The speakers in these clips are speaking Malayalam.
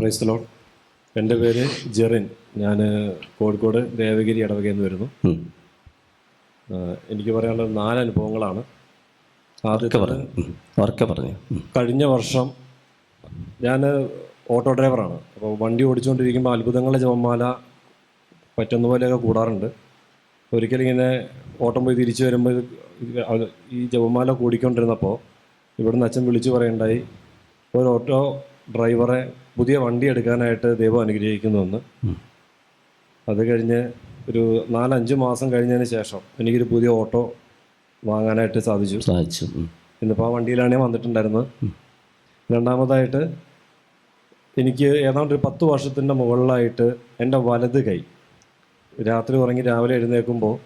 പ്രൈസ് ലോൺ എന്റെ പേര് ജെറിൻ. ഞാൻ കോഴിക്കോട് ദേവഗിരി ഇടവകയിൽ നിന്ന് വരുന്നു. എനിക്ക് പറയാനുള്ള നാല് അനുഭവങ്ങളാണ്. ആദ്യത്തെ പറഞ്ഞു. കഴിഞ്ഞ വർഷം ഞാൻ ഓട്ടോ ഡ്രൈവറാണ്. അപ്പോൾ വണ്ടി ഓടിച്ചുകൊണ്ടിരിക്കുമ്പോൾ അത്ഭുതങ്ങളുടെ ജപമാല പറ്റുന്ന പോലെയൊക്കെ കൂടാറുണ്ട്. ഒരിക്കലും ഇങ്ങനെ ഓട്ടം പോയി തിരിച്ചു വരുമ്പോൾ ഈ ജപമാല കൂടിക്കൊണ്ടിരുന്നപ്പോൾ ഇവിടുന്ന് അച്ഛൻ വിളിച്ചു പറയുണ്ടായി ഒരു ഓട്ടോ ഡ്രൈവറെ പുതിയ വണ്ടി എടുക്കാനായിട്ട് ദൈവം അനുഗ്രഹിക്കുന്നുവെന്ന്. അത് കഴിഞ്ഞ് ഒരു നാലഞ്ച് മാസം കഴിഞ്ഞതിന് ശേഷം എനിക്കൊരു പുതിയ ഓട്ടോ വാങ്ങാനായിട്ട് സാധിച്ചു. സാധിച്ചു. ഇന്നിപ്പോൾ ആ വണ്ടിയിലാണ് ഞാൻ വന്നിട്ടുണ്ടായിരുന്നത്. രണ്ടാമതായിട്ട് എനിക്ക് ഏതാണ്ട് ഒരു പത്ത് വർഷത്തിന്റെ മുകളിലായിട്ട് എന്റെ വലത് കൈ രാത്രി ഉറങ്ങി രാവിലെ എഴുന്നേൽക്കുമ്പോൾ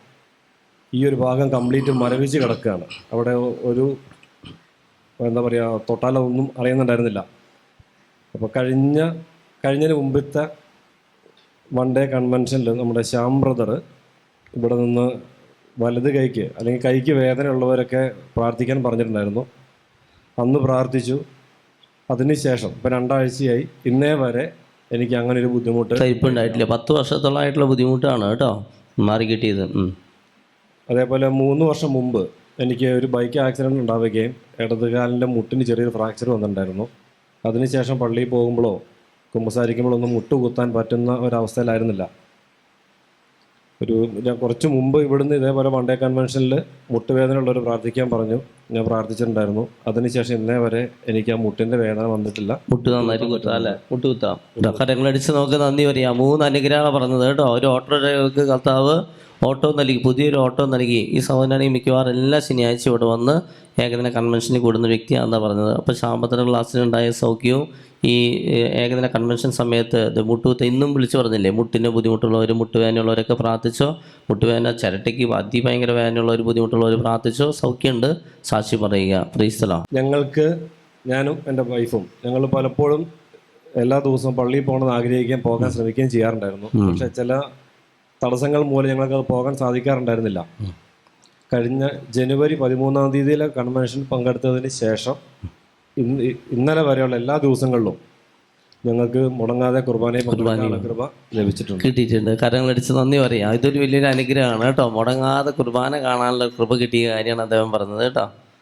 ഈ ഒരു ഭാഗം കംപ്ലീറ്റ് മരവിച്ച് കിടക്കുകയാണ്. അവിടെ ഒരു എന്താ പറയുക തൊട്ടാലൊന്നും അറിയുന്നുണ്ടായിരുന്നില്ല. അപ്പോൾ കഴിഞ്ഞ കഴിഞ്ഞതിന് മുമ്പത്തെ വൺ ഡേ കൺവെൻഷനിൽ നമ്മുടെ ശ്യാം ബ്രദർ ഇവിടെ നിന്ന് വലത് കൈക്ക് അല്ലെങ്കിൽ കൈക്ക് വേദന ഉള്ളവരൊക്കെ പ്രാർത്ഥിക്കാൻ പറഞ്ഞിട്ടുണ്ടായിരുന്നു. അന്ന് പ്രാർത്ഥിച്ചു. അതിനുശേഷം ഇപ്പം രണ്ടാഴ്ചയായി. ഇന്നേ വരെ എനിക്ക് അങ്ങനെ ഒരു ബുദ്ധിമുട്ട് ഉണ്ടായിട്ടില്ല. പത്ത് വർഷത്തോളമായിട്ടുള്ള ബുദ്ധിമുട്ടാണ് കേട്ടോ മാറി കിട്ടിയത്. അതേപോലെ മൂന്ന് വർഷം മുമ്പ് എനിക്ക് ഒരു ബൈക്ക് ആക്സിഡന്റ് ഉണ്ടാവുകയും ഇടതുകാലിന്റെ മുട്ടിന് ചെറിയൊരു ഫ്രാക്ചർ വന്നിട്ടുണ്ടായിരുന്നു. അതിനുശേഷം പള്ളിയിൽ പോകുമ്പോഴോ കുമ്പസാരിക്കുമ്പോഴോ ഒന്നും മുട്ടുകുത്താൻ പറ്റുന്ന ഒരവസ്ഥയിലായിരുന്നില്ല. ഒരു കുറച്ച് മുമ്പ് ഇവിടുന്ന് ഇതേപോലെ വൺ ഡേ കൺവെൻഷനിൽ മുട്ടുവേദനയുള്ളവർ പ്രാർത്ഥിക്കാൻ പറഞ്ഞു. ഞാൻ പ്രാർത്ഥിച്ചിട്ടുണ്ടായിരുന്നു. അതിനുശേഷം ഇന്നേ വരെ എനിക്ക് ആ മുട്ടിന്റെ വേദന വന്നിട്ടില്ല. മുട്ട് നന്നായിട്ട് കുത്താം അല്ലേ? മുട്ട് കുത്താം. കരങ്ങളടിച്ച് നമുക്ക് നന്ദി പറയാം. മൂന്ന് അനുഗ്രഹമാണ് പറഞ്ഞത് കേട്ടോ. ഒരു ഓട്ടോ ഡ്രൈവർക്ക് കർത്താവ് ഓട്ടോ നൽകി പുതിയൊരു ഓട്ടോ നൽകി. ഈ സഹോദരനാണെങ്കിൽ മിക്കവാറും എല്ലാ ശനിയാഴ്ച ഇവിടെ വന്ന് ഏകദിന കൺവെൻഷനിൽ കൂടുന്ന വ്യക്തിയാണെന്നാണ് പറഞ്ഞത്. അപ്പോൾ ശാമ്പത്തിന്റെ ക്ലാസ്സിലുണ്ടായ സൗഖ്യവും ഈ ഏകദിന കൺവെൻഷൻ സമയത്ത് മുട്ടുകുത്ത ഇന്നും വിളിച്ചു പറഞ്ഞില്ലേ? മുട്ടിന് ബുദ്ധിമുട്ടുള്ളവർ മുട്ടുവേദനയുള്ളവരൊക്കെ പ്രാർത്ഥിച്ചോ? മുട്ടുവേദന ചിരട്ടയ്ക്ക് അതിഭയങ്കര വേദനയുള്ളവർ ബുദ്ധിമുട്ടുള്ളവർ പ്രാർത്ഥിച്ചോ? സൗഖ്യമുണ്ട്. സാക്ഷി പറയുക. പ്രീസ്തലോ ഞങ്ങൾക്ക് ഞാനും എന്റെ വൈഫും ഞങ്ങൾ പലപ്പോഴും എല്ലാ ദിവസവും പള്ളിയിൽ പോകണമെന്ന് ആഗ്രഹിക്കുകയും പോകാൻ ശ്രമിക്കുകയും ചെയ്യാറുണ്ടായിരുന്നു. പക്ഷെ ചില തടസ്സങ്ങൾ മൂലം ഞങ്ങൾക്ക് അത് പോകാൻ സാധിക്കാറുണ്ടായിരുന്നില്ല. കഴിഞ്ഞ ജനുവരി പതിമൂന്നാം തീയതിയിലെ കൺവെൻഷൻ പങ്കെടുത്തതിന് ശേഷം ഇന്ന് ഇന്നലെ വരെയുള്ള എല്ലാ ദിവസങ്ങളിലും ഞങ്ങൾക്ക് മുടങ്ങാതെ പങ്കെടുക്കാനുള്ള കൃപ ലഭിച്ചിട്ടുണ്ട്. കിട്ടിയിട്ടുണ്ട്. കരങ്ങളടിച്ച് നന്ദി പറയാം ഇതൊരു വലിയൊരു അനുഗ്രഹമാണ് കേട്ടോ. മുടങ്ങാതെ കുർബാന കാണാനുള്ള കൃപ കിട്ടിയ കാര്യമാണ് അദ്ദേഹം പറഞ്ഞത് കേട്ടോ.